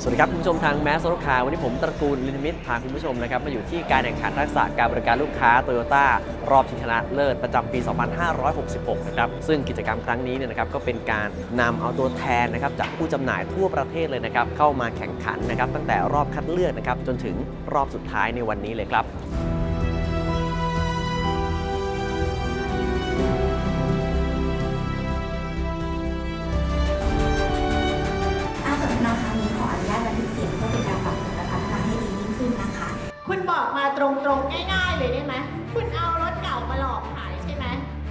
สวัสดีครับ คุณผู้ชมทางแมสโซลค้าวันนี้ผมตระกูลลินมิตรพาคุณผู้ชมนะครับ มาอยู่ที่การแข่งขันทักษะการบริการลูกค้าโตโยต้ารอบชิงชนะเลิศประจำปี 2566 นะครับ ซึ่งกิจกรรมครั้งนี้เนี่ยนะครับก็เป็นการนำเอาตัวแทนนะครับจากผู้จำหน่ายทั่วประเทศเลยนะครับ เข้ามาแข่งขันนะครับตั้งแต่รอบคัดเลือกนะครับจนถึงรอบสุดท้ายในวันนี้เลยครับ ตรงๆง่าย ๆ เลยได้ไหมคุณเอารถเก่ามาหลอกขายใช่ไหม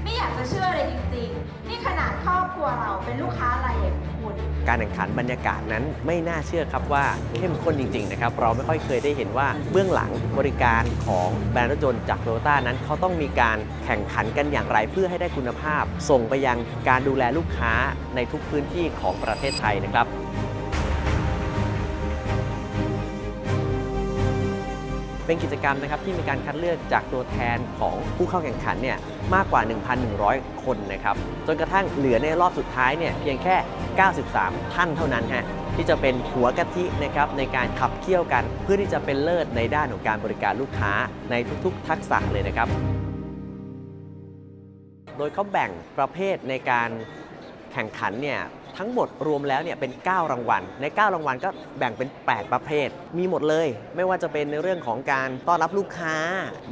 ไม่อยากจะเชื่อเลยจริงๆ นี่ขนาดครอบครัวเราเป็นลูกค้ารายใหญ่ของคุณ การแข่งขันบรรยากาศนั้นไม่น่าเชื่อครับว่าเข้มข้นจริง ๆ นะครับ เราไม่ค่อยเคยได้เห็นว่าเบื้องหลังบริการของแบรนด์รถยนต์จากโตโยต้านั้นเขาต้องมีการแข่งขันกันอย่างไรเพื่อให้ได้คุณภาพ ส่งไปยังการดูแลลูกค้าในทุกพื้นที่ของประเทศไทยนะครับ เป็นกิจกรรมนะครับที่มีการคัดเลือกจากตัวแทนของผู้เข้าแข่งขันเนี่ยมากกว่า 1,100 คนนะครับจนกระทั่งเหลือในรอบสุดท้ายเนี่ยเพียงแค่ 93 ท่านเท่านั้นฮะที่จะเป็นหัวกะทินะครับในการขับเคี่ยวกัน เพื่อที่จะเป็นเลิศในด้านของการบริการลูกค้าในทุกๆ ทักษะเลยนะครับ โดยเขาแบ่งประเภทในการแข่งขันเนี่ย ทั้งหมดรวมแล้วเนี่ยเป็น 9 รางวัล ใน 9 รางวัลก็แบ่งเป็น 8 ประเภท มีหมดเลย ไม่ว่าจะเป็นในเรื่องของการต้อนรับลูกค้า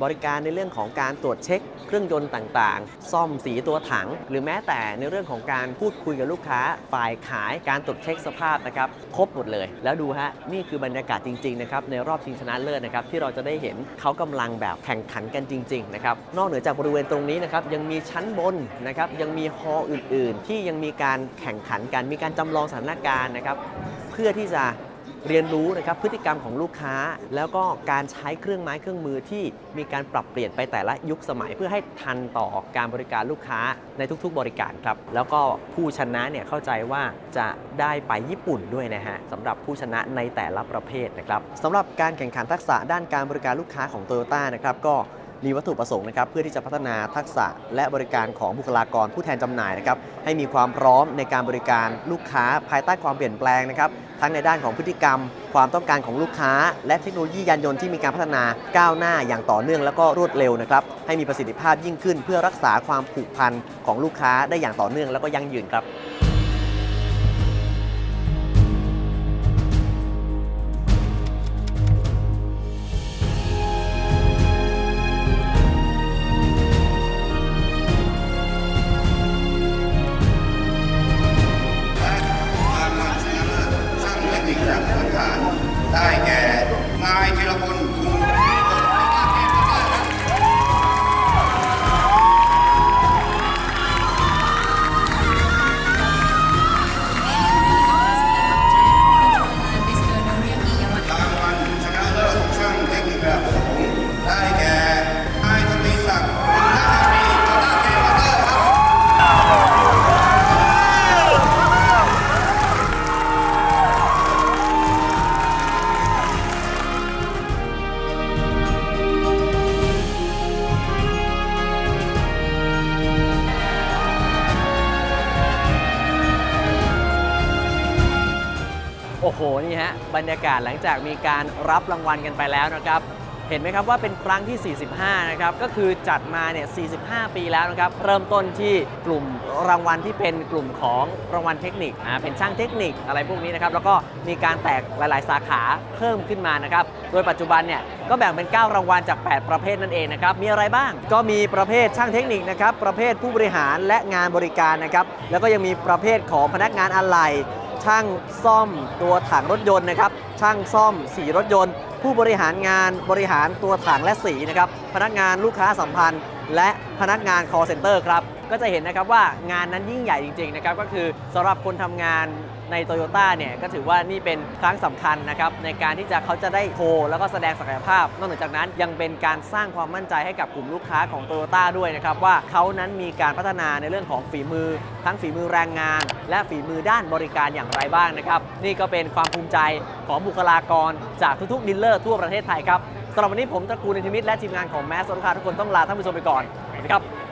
บริการในเรื่องของการตรวจเช็ค เครื่องยนต์ต่างๆ ซ่อมสีตัวถัง หรือแม้แต่ในเรื่องของการพูดคุยกับลูกค้า ฝ่ายขายการตรวจเช็คสภาพนะครับครบหมดเลย แล้วดูฮะนี่คือบรรยากาศจริงๆนะครับในรอบชิงชนะเลิศนะครับที่เราจะได้เห็นเขากำลังแบบแข่งขันกันจริงๆนะครับนอกเหนือจากบริเวณตรงนี้นะครับยังมีชั้นบนนะครับยังมีฮอลล์อื่น ๆ ที่ยังมีการแข่งขันกัน มีการจำลองสถานการณ์นะครับ เพื่อที่จะเรียนรู้นะครับพฤติกรรมของลูกค้า แล้วก็การใช้เครื่องไม้เครื่องมือที่มีการปรับเปลี่ยนไปแต่ละยุคสมัย เพื่อให้ทันต่อการบริการลูกค้าในทุกๆ บริการครับ แล้วก็ผู้ชนะเนี่ยเข้าใจว่าจะได้ไปญี่ปุ่นด้วยนะฮะสำหรับผู้ชนะในแต่ละประเภทนะครับสำหรับการแข่งขันทักษะด้านการบริการลูกค้าของโตโยต้านะครับก็ มีวัตถุประสงค์นะครับเพื่อที่จะพัฒนาทักษะและบริการของบุคลากรผู้แทนจำหน่ายนะครับให้มีความพร้อมในการบริการลูกค้าภายใต้ความเปลี่ยนแปลงนะครับทั้งในด้านของพฤติกรรม ความต้องการของลูกค้า และเทคโนโลยียานยนต์ที่มีการพัฒนาก้าวหน้าอย่างต่อเนื่องแล้วก็รวดเร็วนะครับให้มีประสิทธิภาพยิ่งขึ้น เพื่อรักษาความผูกพันของลูกค้าได้อย่างต่อเนื่องแล้วก็ยั่งยืนครับ ได้แก่ นี่ฮะบรรยากาศหลังจากมีการรับรางวัลกันไปแล้วนะครับ เห็นไหมครับว่าเป็นครั้งที่ 45 นะครับ ก็คือจัดมาเนี่ย 45 ปีแล้วนะครับ เริ่มต้นที่กลุ่มรางวัลที่เป็นกลุ่มของรางวัลเทคนิคอ่าเป็นช่างเทคนิคอะไรพวกนี้นะครับ แล้วก็มีการแตกหลาย ๆ สาขาเพิ่มขึ้นมานะครับ โดยปัจจุบันเนี่ยก็แบ่งเป็น 9 รางวัลจาก 8 ประเภทนั่นเองนะครับ มีอะไรบ้าง ก็มีประเภทช่างเทคนิคนะครับ ประเภทผู้บริหารและงานบริการนะครับ แล้วก็ยังมีประเภทของพนักงานอะไหล่ ช่างซ่อมตัวถังรถยนต์นะครับ ช่างซ่อมสีรถยนต์ ผู้บริหารงานบริหารตัวถังและสีนะครับ พนักงานลูกค้าสัมพันธ์ และพนักงาน call center ครับ ก็จะเห็นนะครับว่างานนั้นยิ่งใหญ่จริงๆนะครับก็คือสำหรับคนทำงานในโตโยต้าเนี่ยก็ถือว่านี่เป็นครั้งสำคัญนะครับในการที่จะเขาจะได้โชว์แล้วก็แสดงศักยภาพ นอกจากนั้นยังเป็นการสร้างความมั่นใจให้กับกลุ่มลูกค้าของโตโยต้าด้วยนะครับว่าเขานั้นมีการพัฒนาในเรื่องของฝีมือ ทั้งฝีมือแรงงาน และฝีมือด้านบริการอย่างไรบ้างนะครับนี่ก็เป็นความภูมิใจของบุคลากรจากทุกๆดีลเลอร์ทั่วประเทศไทยครับสำหรับวันนี้ผมตระกูลอินทิมิตรและทีมงานของแมสโซลูกค้าทุกคนต้องลาท่านผู้ชมไปก่อนสวัสดีครับ